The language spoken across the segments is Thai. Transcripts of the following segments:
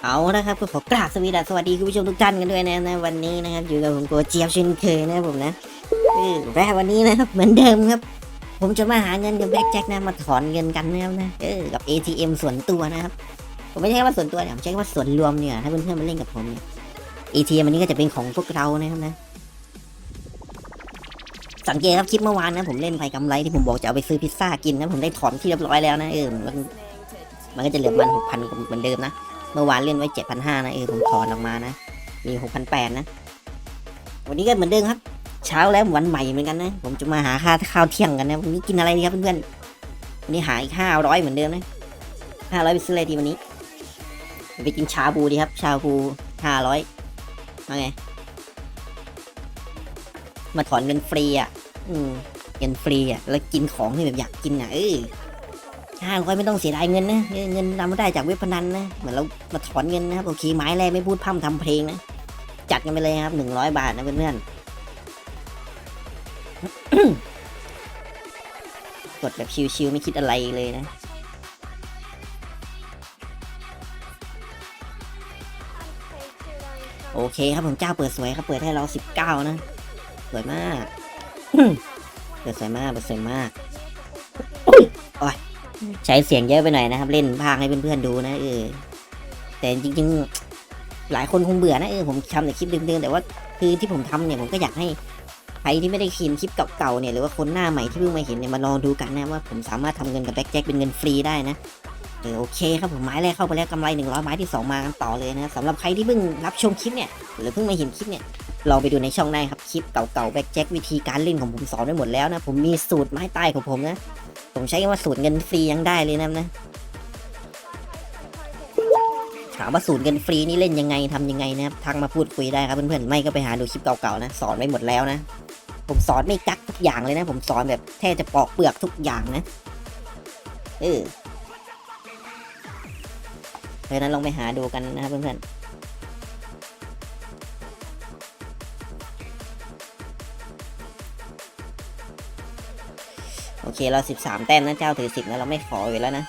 เอาละครับก็ขอกราบสวีดัสสวัสดีคุณผู้ชมทุกท่านกันด้วยนะนะวันนี้นะครับอยู่กับผมโกเจี๊ยบเช่นเคยนะครับผมนะแรกวันนี้นะครับเหมือนเดิมครับ ผมจะมาหาเงินกับแบ็กแจ็คนะมาถอนเงินกันนะครับนะเออกับ ATM ส่วนตัวนะครับผมไม่ใช่ว่าส่วนตัวเนี่ยผมใช้ว่าส่วนรวมเนี่ยถ้าเพื่อนๆมาเล่นกับผมเนี่ย ATM อันนี้ก็จะเป็นของพวกเรานะครับนะสังเกตครับคลิปเมื่อวานนะผมเล่นไปกำไรที่ผมบอกจะเอาไปซื้อพิซซ่ากินนะผมได้ถอนที่เรียบร้อยแล้วนะเออมันมันก็จะเหลือมันหกพันเหมือนเดิมนะ เมื่อวานเล่นไว้เจ็ดพันห้านะเออผมถอนออกมานะ มีหกพันแปดนะ วันนี้ก็เหมือนเดิมครับ เช้าแล้ววันใหม่เหมือนกันนะ ผมจะมาหาค่าข้าวเที่ยงกันนะวันนี้กินอะไรดีครับเพื่อนๆวันนี้หาอีกห้าร้อยเหมือนเดิมนะห้าร้อยไปซื้ออะไรดีวันนี้ไปกินชาบูดีครับ ชาบูห้าร้อยมาไงมาถอนเงินฟรีอะ อืมเงินฟรีอะ แล้วกินของที่แบบอยากกินอะ เออ ห้าร้อยไม่ต้องเสียดายเงินนะ เงินเราไม่ได้จากเว็บพนันนะ เหมือนเรามาถอนเงินนะครับโอเคไม้แรกไม่พูดพร่ำทำเพลงนะ จัดกันไปเลยครับหนึ่งร้อยบาทนะเพื่อนๆกดแบบชิวๆไม่คิดอะไรเลยนะโอเคครับผมเจ้าเปิดสวยครับเปิดให้เราสิบเก้านะ สวยมาก เปิดสวยมากเปิดสวยมาก ใช้เสียงเยอะไปหน่อยนะครับ เล่นพากย์ให้เพื่อนๆดูนะเออแต่จริงๆ หลายคนคงเบื่อนะเออผมทำแต่คลิปเดิมๆแต่ว่าคือที่ผมทำเนี่ยผมก็อยากให้ใครที่ไม่ได้คินคลิปเก่าๆเนี่ยหรือว่าคนหน้าใหม่ที่เพิ่งมาเห็นเนี่ยมาลองดูกันนะว่าผมสามารถทำเงินกับแบ็กแจ็คเป็นเงินฟรีได้นะเออโอเคครับผมไม้แรกเข้าไปแล้วกำไรหนึ่งร้อยไม้ที่สองมากันต่อเลยนะสำหรับใครที่เพิ่งรับชมคลิปเนี่ยหรือเพิ่งมาเห็นคลิปเนี่ยลองไปดูในช่องได้ครับคลิปเก่าๆแบ็กแจ็ควิธีการเล่นของผมสอนไว้หมดแล้วนะผมมีสูตรไม้ใต้ของผมนะ ผมใช้คำว่าสูตรเงินฟรียังได้เลยนะนะถามว่าสูตรเงินฟรีนี่เล่นยังไงทำยังไงนะครับทักมาพูดคุยได้ครับเพื่อนๆไม่ก็ไปหาดูคลิปเก่าๆนะสอนไว้หมดแล้วนะ ผมสอนไม่กักทุกอย่างเลยนะ ผมสอนแบบแทบจะปอกเปลือกทุกอย่างนะเออเพราะฉะนั้นลองไปหาดูกันนะครับเพื่อนๆ โอเคเราสิบสามแต้มนะเจ้าถือสิบนะเราไม่ขออยู่แล้วนะ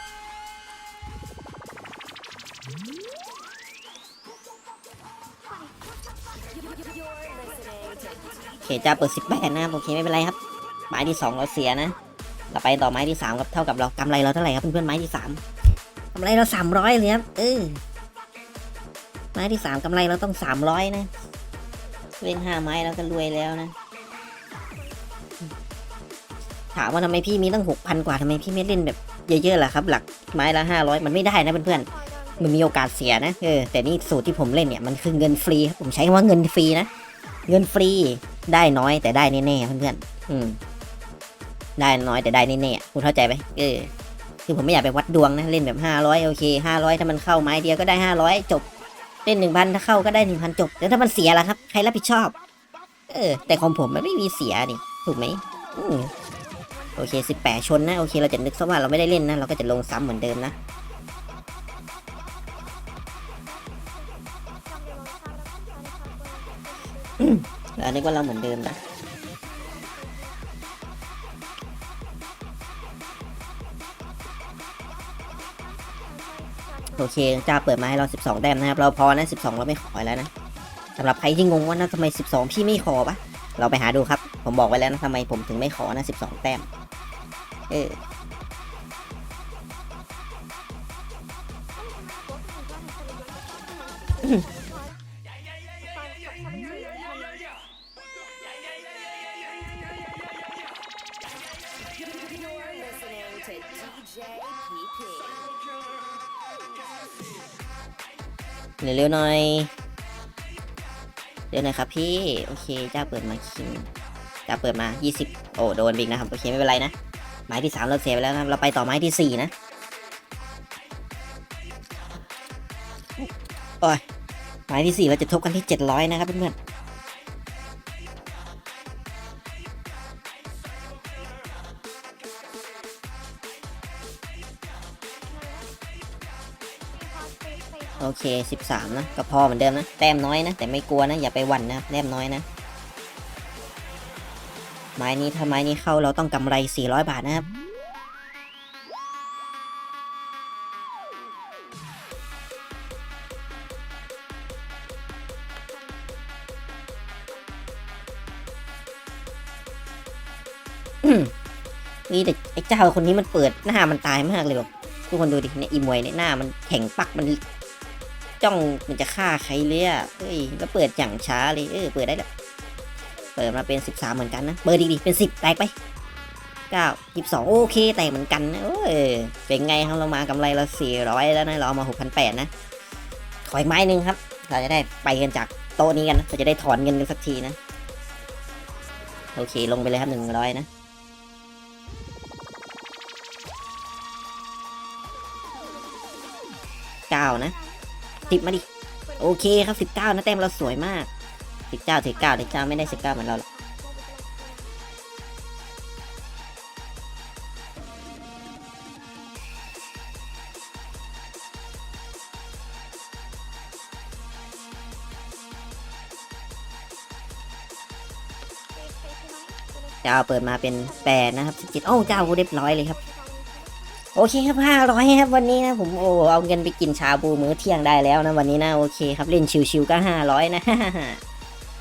โอเคเจ้าเปิดสิบแปดนะโอเคไม่เป็นไรครับ ไม้ที่สองเราเสียนะ เราไปต่อไม้ที่สามครับเท่ากับเรากำไรเราเท่าไหร่ครับเพื่อนๆไม้ที่สามกำไรเราสามร้อยเลยครับเออไม้ที่สามกำไรเราต้องสามร้อยนะเล่นห้าไม้เราก็รวยแล้วนะ ถามว่าทำไมพี่มีตั้งหกพันกว่าทำไมพี่ไม่เล่นแบบเยอะๆล่ะครับ หลักไม้ละห้าร้อยมันไม่ได้นะเพื่อนๆมันมีโอกาสเสียนะเออแต่นี่สูตรที่ผมเล่นเนี่ยมันคือเงินฟรีครับผมใช้คำว่าเงินฟรีนะเงินฟรีได้น้อยแต่ได้แน่ๆเพื่อนๆอืมได้น้อยแต่ได้แน่ๆคุณเข้าใจไหมเออคือผมไม่อยากไปวัดดวงนะเล่นแบบห้าร้อยโอเคห้าร้อยถ้ามันเข้าไม้เดียวก็ได้ห้าร้อยจบเล่นหนึ่งพันถ้าเข้าก็ได้หนึ่งพันจบแต่ถ้ามันเสียล่ะครับใครรับผิดชอบ เออ แต่ของผมมันไม่มีเสียนี่ถูกไหม โอเคสิบแปดชนนะ โอเคเราจะนึกซะว่าเราไม่ได้เล่นนะ เราก็จะลงซ้ำเหมือนเดิมนะแล้วนึกว่าเราเหมือนเดิมนะโอเคจ้าเปิดมาให้เรา 12 แต้มนะครับ เราพอนะ 12 เราไม่ขอแล้วนะสำหรับใครที่งงว่านะทำไม 12 พี่ไม่ขอปะเราไปหาดูครับ ผมบอกไว้แล้วนะทำไมผมถึงไม่ขอนะ 12 แต้ม เออเร็วๆหน่อย เร็วหน่อยครับพี่ โอเคจ้าเปิดมาคิงจ้าเปิดมา 20 โอ้ โดนบิกนะครับ โอเค ไม่เป็นไรนะ ไม้ที่ 3 เราเสียไปแล้วนะครับ เราไปต่อไม้ที่ 4 นะ โอ้ย ไม้ที่ 4 เราจะทบกันที่ 700 นะครับเพื่อนๆโอเค 13 นะ ก็พอเหมือนเดิมนะ แต้มน้อยนะ แต่ไม่กลัวนะ อย่าไปหวั่นนะ แต้มน้อยนะ ไม้นี้ถ้าไม้นี้เข้าเราต้องกำไร 400 บาทนะครับ นี่แต่ไอ้เจ้าคนนี้มันเปิดหน้ามันตายมากเลยแบบทุกคนดูดิเนี่ยอีมวยเนี่ยหน้ามันแข็งปักมันจ้องมันจะฆ่าใครเลยอะเอ้ยก็เปิดอย่างช้าเลยเออเปิดได้แล้ว เปิดมาเป็นสิบสามเหมือนกันนะ เปิดดีๆเป็นสิบแตกไปเก้ายี่สิบสองโอเค แตกเหมือนกันนะโอ้ยเป็นไงครับเรามากำไรเราสี่ร้อยแล้วนะเราเอามาหกพันแปดนะ ขออีกไม้หนึ่งครับ เราจะได้ไปกันจากโต๊ะนี้กันนะเราจะได้ถอนเงินกันสักทีนะ โอเค ลงไปเลยครับหนึ่งร้อยนะเก้านะสิบมาดิ โอเคครับสิบเก้านะแต้มเราสวยมาก สิบเก้าถึงเก้าถึงเก้าไม่ได้สิบเก้าเหมือนเราหรอกเจ้าเปิดมาเป็นแปดนะครับสิบเจ็ดโอ้เจ้ากูเรียบร้อยเลยครับ โอเคครับห้าร้อยครับวันนี้นะผมโอ้เอาเงินไปกินชาบูมื้อเที่ยงได้แล้วนะวันนี้นะโอเคครับเล่นชิวๆก็ห้าร้อยนะ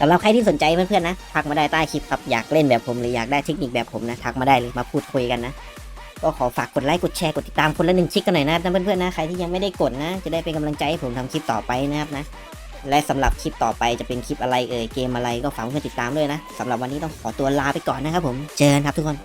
สำหรับใครที่สนใจเพื่อนๆนะทักมาได้ใต้คลิปครับอยากเล่นแบบผมหรืออยากได้เทคนิคแบบผมนะทักมาได้เลยมาพูดคุยกันนะก็ขอฝากกดไลค์กดแชร์กดติดตามคนละหนึ่งชิกกันหน่อยนะเพื่อนๆนะใครที่ยังไม่ได้กดนะ จะได้เป็นกำลังใจให้ผมทำคลิปต่อไปนะครับนะ และสำหรับคลิปต่อไปจะเป็นคลิปอะไรเอ่ยเกมอะไรก็ฝากเพื่อนติดตามด้วยนะสำหรับวันนี้ต้องขอตัวลาไปก่อนนะครับผมเจอกันครับทุกคน